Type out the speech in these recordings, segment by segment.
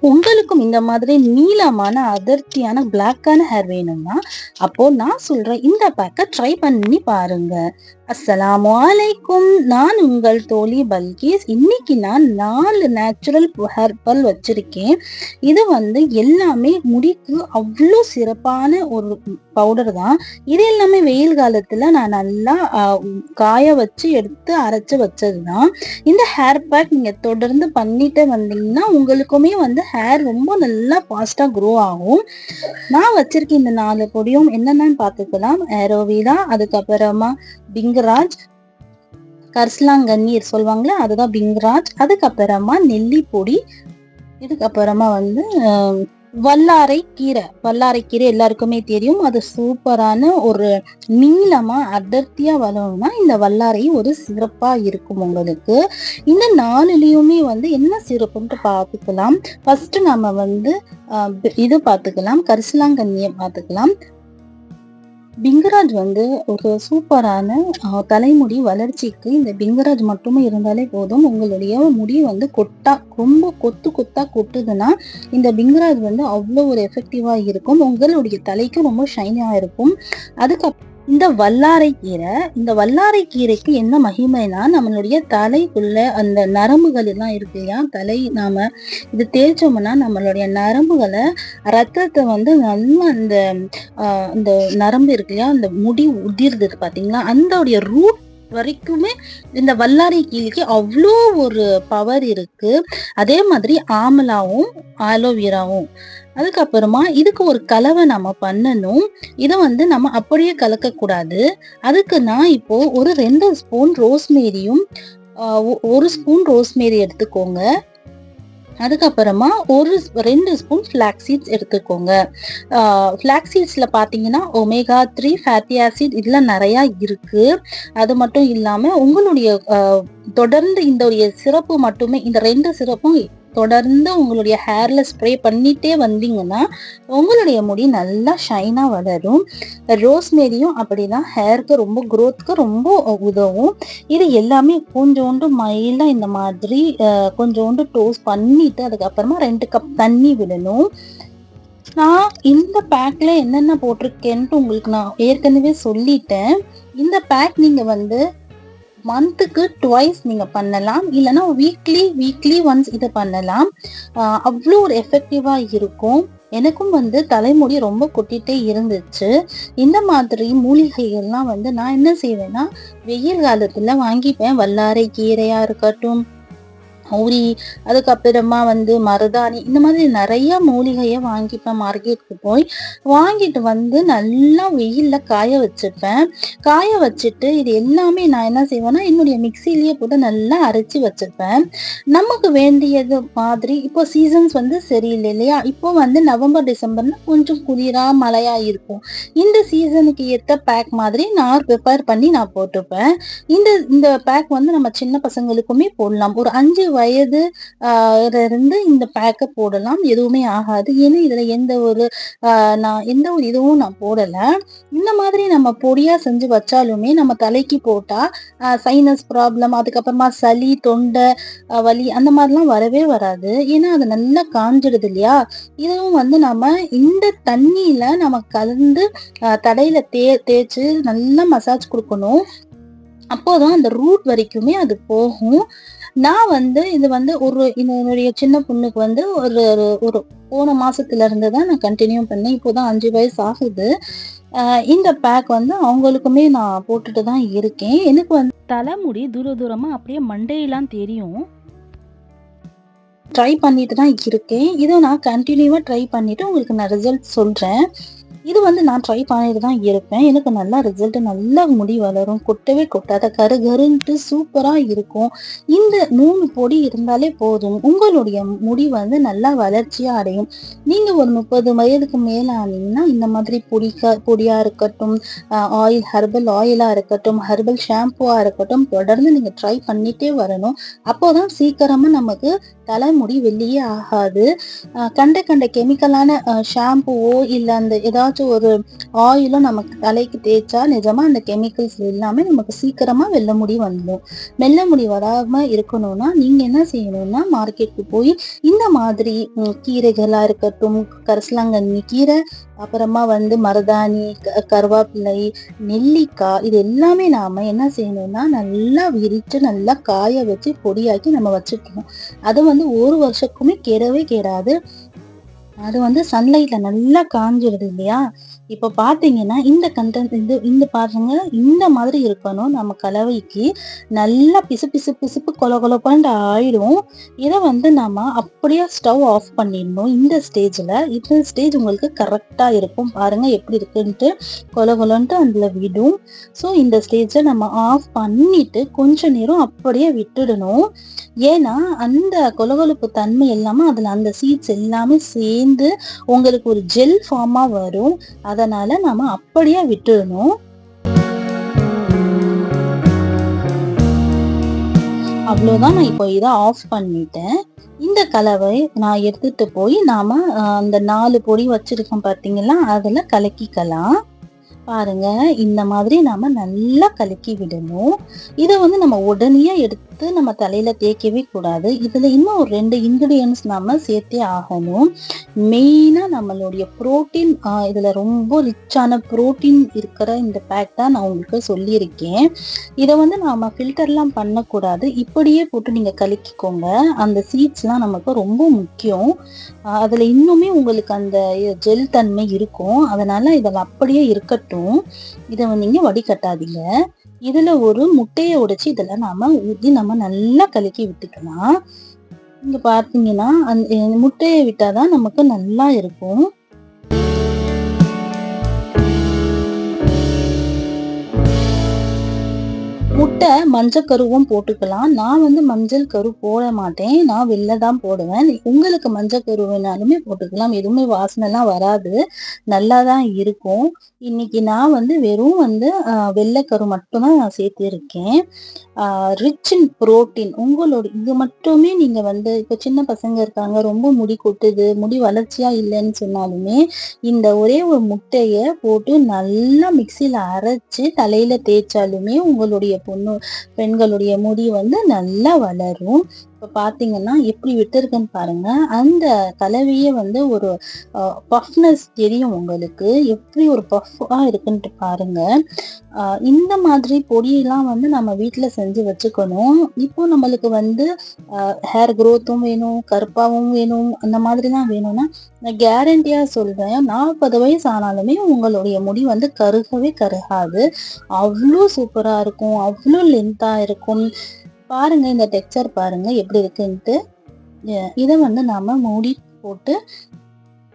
உங்களுக்கும் இந்த மாதிரி நீளமான அடர்த்தியான பிளாக்கான ஹேர் வேணும்னா அப்போ நான் சொல்றேன் இந்த பேக்கை ட்ரை பண்ணி பாருங்க. அஸ்ஸலாமு அலைக்கும். நான் உங்கள் தோழி பல்கீஸ். இன்னைக்கு நான் நாலு நேச்சுரல் ஹெர்பல் வச்சிருக்கேன். இது வந்து எல்லாமே முடிக்கு அவ்வளோ சிறப்பான ஒரு பவுடர் தான். இது எல்லாமே வெயில் காலத்தில் நான் நல்லா காய வச்சு எடுத்து அரைச்சு வச்சது தான். இந்த ஹேர் பேக் நீங்கள் தொடர்ந்து பண்ணிட்டு வந்தீங்கன்னா உங்களுக்குமே வந்து ஹேர் ரொம்ப நல்லா ஃபாஸ்ட்டாக க்ரோ ஆகும். நான் வச்சிருக்கேன் இந்த நாலு பொடியும் என்னென்னு பார்த்துக்கலாம். ஏரோவிலா அதுக்கப்புறமா பிங்கராஜ் கர்ஸ்லாங்கண்ணீர் சொல்லுவாங்களே அதுதான் பிங்கராஜ். அதுக்கப்புறமா நெல்லி பொடி இதுக்கப்புறமா வந்து வல்லாரை கீரை. வல்லாரை கீரை எல்லாருக்குமே தெரியும். அது சூப்பரான ஒரு நீளமா அடர்த்தியா வளரும்னா இந்த வல்லாரை ஒரு சிறப்பா இருக்கும் உங்களுக்கு. இந்த நாலுலயுமே வந்து என்ன சிறப்புன்ட்டு பார்த்துக்கலாம். ஃபர்ஸ்ட் நம்ம வந்து ஆஹ், இது பார்த்துக்கலாம். கரிசலாங்கண்ணியை பார்த்துக்கலாம். பிங்கராஜ் வந்து ஒரு சூப்பரான தலைமுடி வளர்ச்சிக்கு இந்த பிங்கராஜ் மட்டுமே இருந்தாலே போதும். உங்களுடைய முடி வந்து கொட்டா ரொம்ப கொத்து கொத்தா கொட்டுதுன்னா இந்த பிங்கராஜ் வந்து அவ்வளோ ஒரு எஃபெக்டிவா இருக்கும். உங்களுடைய தலைக்கு ரொம்ப ஷைனாக இருக்கும். அதுக்கப்புறம் இந்த வல்லாரை கீரை இந்த வல்லாரை கீரைக்கு என்ன மகிமைனா நம்மளுடைய தலைக்குள்ள அந்த நரம்புகள் எல்லாம் இருக்கு இல்லையா? தலை நாம இது தேய்ச்சோம்னா நம்மளுடைய நரம்புகளை ரத்தத்தை வந்து நல்லா அந்த அந்த நரம்பு இருக்கு இல்லையா? அந்த முடி உதிர்து பாத்தீங்களா? அந்த ரூட் வரைக்குமே இந்த வல்லாரை கீரைக்கு அவ்வளோ ஒரு பவர் இருக்கு. அதே மாதிரி ஆமலாவும் ஆலோவேராவும் அதுக்கப்புறமா இதுக்கு ஒரு கலவை நம்ம பண்ணணும். இதை வந்து நம்ம அப்படியே கலக்க கூடாது அதுக்கு நான் இப்போ ஒரு ரெண்டு ஸ்பூன் ரோஸ்மேரியும் ஒ- ஒரு ஸ்பூன் ரோஸ்மேரி எடுத்துக்கோங்க. அதுக்கப்புறமா ஒரு ரெண்டு ஸ்பூன் ஃப்ளாக் சீட்ஸ் எடுத்துக்கோங்க. ஃப்ளாக் சீட்ஸில் பார்த்தீங்கன்னா ஒமேகா த்ரீ ஃபேட்டி ஆசிட் இதெல்லாம் நிறையா இருக்குது அது மட்டும் இல்லாமல் உங்களுடைய தொடர்ந்து இந்த ஒரு சிறப்பு மட்டுமே இந்த ரெண்டு சிறப்பும் தொடர்ந்து உங்களுடைய ஹேரில் ஸ்ப்ரே பண்ணிகிட்டே வந்தீங்கன்னா உங்களுடைய முடி நல்லா ஷைனாக வளரும். ரோஸ்மேரியும் அப்படிதான் ஹேருக்கு ரொம்ப க்ரோத்துக்கு ரொம்ப உதவும். இது எல்லாமே கொஞ்சோண்டு மைல்டாக இந்த மாதிரி கொஞ்சோண்டு டோஸ் பண்ணிட்டு அதுக்கப்புறமா ரெண்டு கப் தண்ணி விடணும். நான் இந்த பேக்கில் என்னென்ன போட்டிருக்கேன்ட்டு உங்களுக்கு நான் ஏற்கனவே சொல்லிட்டேன். இந்த பேக் நீங்கள் வந்து மந்த்துக்கு ட்வைஸ் நீங்கள் பண்ணலாம். இல்லைன்னா வீக்லி வீக்லி ஒன்ஸ் இதை பண்ணலாம். அவ்வளோ ஒரு எஃபெக்டிவாக இருக்கும். எனக்கும் வந்து தலைமுடி ரொம்ப கொட்டிட்டே இருந்துச்சு. இந்த மாதிரி மூலிகைகள்லாம் வந்து நான் என்ன செய்வேன்னா வெயில் காலத்தில் வாங்கிப்பேன். வல்லாரை கீரையாக இருக்கட்டும் ஊரி அதுக்கப்புறமா வந்து மருதாணி இந்த மாதிரி நிறைய மூலிகையை வாங்கிப்பேன் மார்க்கெட்டுக்கு போய். வாங்கிட்டு வந்து நல்லா வெயிலில் காய வச்சுப்பேன் காய வச்சுட்டு இது எல்லாமே நான் என்ன செய்வேன்னா என்னுடைய மிக்சிலேயே போட்டு நல்லா அரைச்சி வச்சுப்பேன் நமக்கு வேண்டியது மாதிரி இப்போ சீசன்ஸ் வந்து சரியில்லை இல்லையா? இப்போ வந்து நவம்பர் டிசம்பர்னா கொஞ்சம் குளிராக மழையாக இருக்கும். இந்த சீசனுக்கு ஏற்ற பேக் மாதிரி நான் ப்ரிப்பேர் பண்ணி நான் போட்டுப்பேன். இந்த இந்த பேக் வந்து நம்ம சின்ன பசங்களுக்குமே போடலாம். ஒரு அஞ்சு வயது ஆஹ் இருந்து இந்த பேக்கை போடலாம். எதுவுமே ஆகாது. ஏன்னா இதில் எந்த ஒரு ஆஹ் நான் எந்த ஒரு இதுவும் நான் போடலை. இந்த மாதிரி நம்ம பொடியாக செஞ்சு வச்சாலுமே நம்ம தலைக்கு போட்டால் சைனஸ் ப்ராப்ளம் அதுக்கப்புறமா சளி தொண்டை வலி அந்த மாதிரிலாம் வரவே வராது. ஏன்னா அது நல்லா காஞ்சிடுது இல்லையா? இதுவும் வந்து நம்ம இந்த தண்ணியில் நம்ம கலந்து தடையில் தே தேய்ச்சி நல்லா மசாஜ் கொடுக்கணும். அப்போதான் அந்த ரூட் வரைக்குமே அது போகும். நான் வந்து இது வந்து ஒரு என்னுடைய சின்ன பொண்ணுக்கு வந்து ஒரு ஒரு- போன மாசத்துல இருந்து தான் நான் கண்டினியூ பண்ணேன். இப்போதான் அஞ்சு வயசு ஆகுது. இந்த பேக் வந்து அவங்களுக்குமே நான் போட்டுட்டு தான் இருக்கேன். எனக்கு வந்து தலைமுடி தூர தூரமா அப்படியே மண்டையெல்லாம் தெரியும். ட்ரை பண்ணிட்டு தான் இருக்கேன். இதை நான் கண்டினியூவா ட்ரை பண்ணிட்டு உங்களுக்கு நான் ரிசல்ட் சொல்றேன். இது வந்து நான் ட்ரை பண்ணிட்டு தான் இருப்பேன். எனக்கு நல்லா ரிசல்ட் நல்லா முடி வளரும். கொட்டவே கொட்டாத கரு கருன்ட்டு சூப்பரா இருக்கும். இந்த மூணு பொடி இருந்தாலே போதும். உங்களுடைய முடி வந்து நல்லா வளர்ச்சியா அடையும். நீங்க ஒரு முப்பது வயதுக்கு மேல ஆனீங்கன்னா இந்த மாதிரி பொடிக்க பொடியா இருக்கட்டும் ஆயில் ஹெர்பல் ஆயிலா இருக்கட்டும் ஹெர்பல் ஷாம்புவா இருக்கட்டும் தொடர்ந்து நீங்க ட்ரை பண்ணிட்டே வரணும். அப்போதான் சீக்கிரமா நமக்கு தலைமுடி வெளியே ஆகாது. கண்ட கண்ட கெமிக்கலான ஷாம்புவோ இல்லை அந்த ஏதாச்சும் ஒரு ஆயிலும் நமக்கு தலைக்கு தேய்ச்சா நிஜமாக அந்த கெமிக்கல்ஸ் எல்லாமே நமக்கு சீக்கிரமாக வெள்ள முடி வந்துடும். வெள்ள முடி வராமல் இருக்கணும்னா நீங்கள் என்ன செய்யணும்னா மார்க்கெட்டுக்கு போய் இந்த மாதிரி கீரைகளாக இருக்கட்டும் கரிசலாங்கண்ணி கீரை அப்புறமா வந்து மருதாணி கருவேப்பிலை நெல்லிக்காய் இது எல்லாமே நாம் என்ன செய்யணும்னா நல்லா விரித்து நல்லா காய வச்சு பொடியாக்கி நம்ம வச்சுக்கணும். அது வந்து ஒரு வருஷக்குமே கெடவே கெடாது. அது வந்து சன்லைட்ல நல்லா காஞ்சிடுது இல்லையா? இப்போ பார்த்தீங்கன்னா இந்த கண்டென்ட் இந்த இந்த பாருங்க இந்த மாதிரி இருக்கணும் நம்ம கலவைக்கு. நல்லா பிசு பிசு பிசுப்பு கொல கொலப்பாண்டு ஆயிடும். இதை வந்து நம்ம அப்படியே ஸ்டவ் ஆஃப் பண்ணிடணும். இந்த ஸ்டேஜில் இந்த ஸ்டேஜ் உங்களுக்கு கரெக்டாக இருக்கும். பாருங்க எப்படி இருக்குன்ட்டு கொல கொலன்ட்டு அதில் விடும். ஸோ இந்த ஸ்டேஜை நம்ம ஆஃப் பண்ணிட்டு கொஞ்ச நேரம் அப்படியே விட்டுடணும். ஏன்னா அந்த கொலகொலப்பு தன்மை எல்லாமே அதில் அந்த சீட்ஸ் எல்லாமே சேர்ந்து உங்களுக்கு ஒரு ஜெல் ஃபார்மாக வரும். அதனால் நம்ம அப்படியே விட்டுடணும் அவ்வளோதான் நான் இப்போ இதை ஆஃப் பண்ணிட்டேன். இந்த கலவை நான் எடுத்துட்டு போய் நாம அந்த நாலு பொடி வச்சிருக்கோம் பார்த்தீங்களா அதில் கலக்கிக்கலாம். பாருங்க இந்த மாதிரி நாம நல்லா கலக்கி விடணும். இதை வந்து நம்ம உடனே எடுத்து நம்ம தலையில தேய்க்கவே கூடாது. இதுல இன்னும் ஒரு ரெண்டு இன்கிரீடியன்ஸ் நம்ம சேர்த்தே ஆகணும். மெயினா நம்மளுடைய புரோட்டீன் இதுல ரொம்ப ரிச்சான புரோட்டீன் இருக்கிற இந்த பேக் தான் நான் உங்களுக்கு சொல்லியிருக்கேன். இதை வந்து நாம ஃபில்டர்லாம் பண்ணக்கூடாது. இப்படியே போட்டு நீங்க கலக்கிக்கோங்க. அந்த சீட்ஸ்லாம் நமக்கு ரொம்ப முக்கியம். அதுல இன்னுமே உங்களுக்கு அந்த ஜெல் தன்மை இருக்கும். அதனால இதில் அப்படியே இருக்கட்டும். இருக்கட்டும் இதை நீங்க வடிகட்டாதீங்க. இதில் ஒரு முட்டையை உடைச்சு இதெல்லாம் நாம் ஊற்றி நம்ம நல்லா கலக்கி விட்டுக்கலாம். இங்கே பார்த்தீங்கன்னா அந்த முட்டையை விட்டால் தான் நமக்கு நல்லா இருக்கும். முட்டை மஞ்சள் கருவும் போட்டுக்கலாம். நான் வந்து மஞ்சள் கரு போட மாட்டேன். நான் வெளில தான் போடுவேன். உங்களுக்கு மஞ்சள் கரு வேணாலுமே போட்டுக்கலாம். எதுவுமே வாசனைலாம் வராது. நல்லா தான் இருக்கும். இன்னைக்கு நான் வந்து வெறும் வந்து வெள்ளைக்கரு மட்டும்தான் நான் சேர்த்திருக்கேன் ரிச் இன் புரோட்டீன் உங்களோட இது மட்டுமே நீங்கள் வந்து இப்போ சின்ன பசங்க இருக்காங்க. ரொம்ப முடி கொட்டுது. முடி வளர்ச்சியா இல்லைன்னு சொன்னாலுமே இந்த ஒரே ஒரு முட்டையை போட்டு நல்லா மிக்சியில் அரைச்சு தலையில தேய்ச்சாலுமே உங்களுடைய பொண்ணு பெண்களுடைய முடி வந்து நல்லா வளரும். இப்போ பார்த்தீங்கன்னா எப்படி விட்டுருக்குன்னு பாருங்க. அந்த கலவையே வந்து ஒரு பஃப்னஸ் தெரியும் உங்களுக்கு. எப்படி ஒரு பஃபாக இருக்குன்ட்டு பாருங்க. இந்த மாதிரி பொடியெல்லாம் வந்து நம்ம வீட்டில் செஞ்சு வச்சுக்கணும். இப்போ நம்மளுக்கு வந்து ஹேர் க்ரோத்தும் வேணும் கருப்பாகவும் வேணும் அந்த மாதிரிலாம் வேணும்னா நான் கேரண்டியாக சொல்கிறேன் நாற்பது வயசு ஆனாலுமே உங்களுடைய முடி வந்து கருகவே கருகாது. அவ்வளோ சூப்பராக இருக்கும் அவ்வளோ லென்த்தாக இருக்கும். பாருங்க இந்த டெக்ஸ்சர் பாருங்க எப்படி இருக்குன்ட்டு. இதை வந்து நாம மூடி போட்டு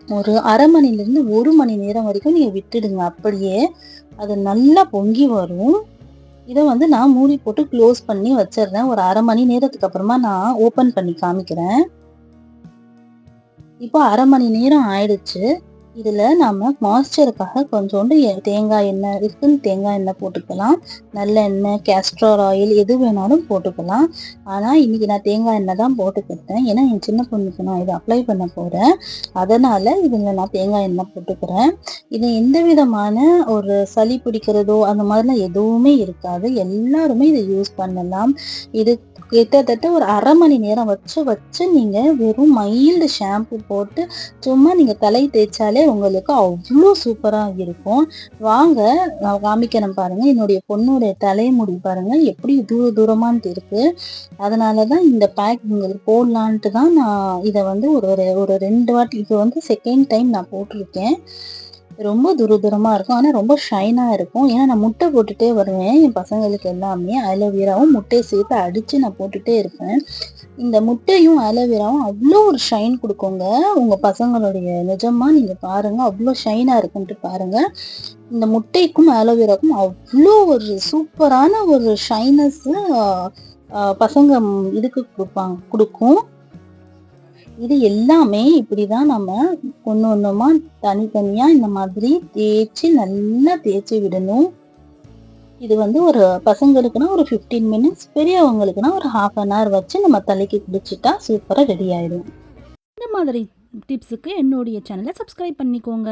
ஒரு அரை மணிலேருந்து ஒரு மணி நேரம் வரைக்கும் நீங்கள் விட்டுடுங்க. அப்படியே அது நல்லா பொங்கி வரும். இதை வந்து நான் மூடி போட்டு க்ளோஸ் பண்ணி வச்சிடுறேன். ஒரு அரை மணி நேரத்துக்கு அப்புறமா நான் ஓப்பன் பண்ணி காமிக்கிறேன். இப்போ அரை மணி நேரம் ஆயிடுச்சு. இதில் நம்ம மாய்ஸ்சருக்காக கொஞ்சோண்டு தேங்காய் எண்ணெய் இருக்குன்னு தேங்காய் எண்ணெய் போட்டுக்கலாம். நல்லெண்ணெய் கேஸ்ட்ரால் கேஸ்ட்ரார் ஆயில் எது வேணாலும் போட்டுக்கலாம். ஆனால் இன்றைக்கி நான் தேங்காய் எண்ணெய் தான் போட்டுக்கிட்டேன். ஏன்னா என் சின்ன பொண்ணுக்கு நான் இதை அப்ளை பண்ண போகிறேன் அதனால் இதில் நான் தேங்காய் எண்ணெய் போட்டுக்கிறேன். இது எந்த விதமான ஒரு சளி பிடிக்கிறதோ அந்த மாதிரிலாம் எதுவுமே இருக்காது. எல்லாருமே இதை யூஸ் பண்ணலாம். இது கிட்டத்தட்ட ஒரு அரை மணி நேரம் வச்சு வச்சு நீங்கள் வெறும் மைல்டு ஷாம்பு போட்டு சும்மா நீங்கள் தலை தேய்ச்சாலே உங்களுக்கு அவ்வளோ சூப்பராக இருக்கும். வாங்க நான் காமிக்கிறேன் பாருங்கள் என்னுடைய பொண்ணுடைய தலைமுடி பாருங்கள் எப்படி தூர தூரமான்ட்டு இருக்குது அதனால தான் இந்த பேக் உங்களுக்கு போடலான்ட்டு தான் நான் இதை வந்து ஒரு ஒரு ரெண்டு வாட்டி இது வந்து செகண்ட் டைம் நான் போட்டிருக்கேன். ரொம்ப தூர தூரமாக இருக்கும். ஆனால் ரொம்ப ஷைனாக இருக்கும். ஏன்னா நான் முட்டை போட்டுகிட்டே வருவேன். என் பசங்களுக்கு எல்லாமே அலோவேராவும் முட்டையை சேர்த்து அடித்து நான் போட்டுகிட்டே இருப்பேன். இந்த முட்டையும் அலோவேராவும் அவ்வளோ ஒரு ஷைன் கொடுக்குங்க. உங்கள் பசங்களுடைய நிஜமாக நீங்கள் பாருங்கள் அவ்வளோ ஷைனாக இருக்குன்ட்டு பாருங்கள் இந்த முட்டைக்கும் அலோவேராக்கும் அவ்வளோ ஒரு சூப்பரான ஒரு ஷைனஸ்ஸு பசங்க இதுக்கு கொடுப்பாங்க கொடுக்கும். இது எல்லாமே இப்படிதான் நம்ம ஒன்று ஒன்றுமா தனித்தனியாக இந்த மாதிரி தேய்ச்சி நல்லா தேய்ச்சி விடணும். இது வந்து ஒரு பசங்களுக்குனா ஒரு ஃபிஃப்டீன் மினிட்ஸ் பெரியவங்களுக்குனா ஒரு ஹாஃப் அன் ஹவர் வச்சு நம்ம தலைக்கு குடிச்சிட்டா சூப்பராக ரெடி ஆயிடும். இந்த மாதிரி டிப்ஸுக்கு என்னுடைய சேனலை சப்ஸ்கிரைப் பண்ணிக்கோங்க.